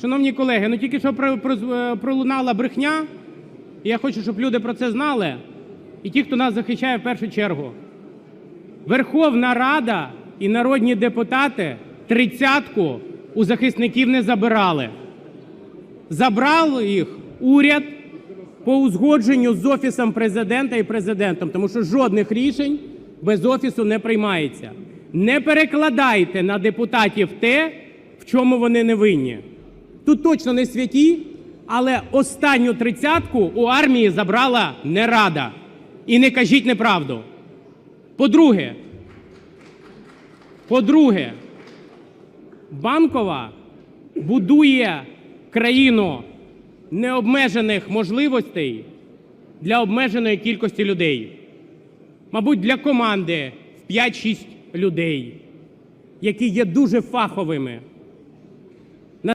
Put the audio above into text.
Шановні колеги, ну тільки що е, пролунала брехня, і я хочу, щоб люди про це знали, і ті, хто нас захищає в першу чергу. Верховна Рада і народні депутати тридцятку у захисників не забирали. Забрав їх уряд по узгодженню з Офісом президента і президентом, тому що жодних рішень без Офісу не приймається. Не перекладайте на депутатів те, в чому вони не винні. Тут точно не святі, але останню тридцятку у армії забрала не рада. І не кажіть неправду. По-друге, по-друге, Банкова будує країну необмежених можливостей для обмеженої кількості людей. Мабуть, для команди в 5-6 людей, які є дуже фаховими,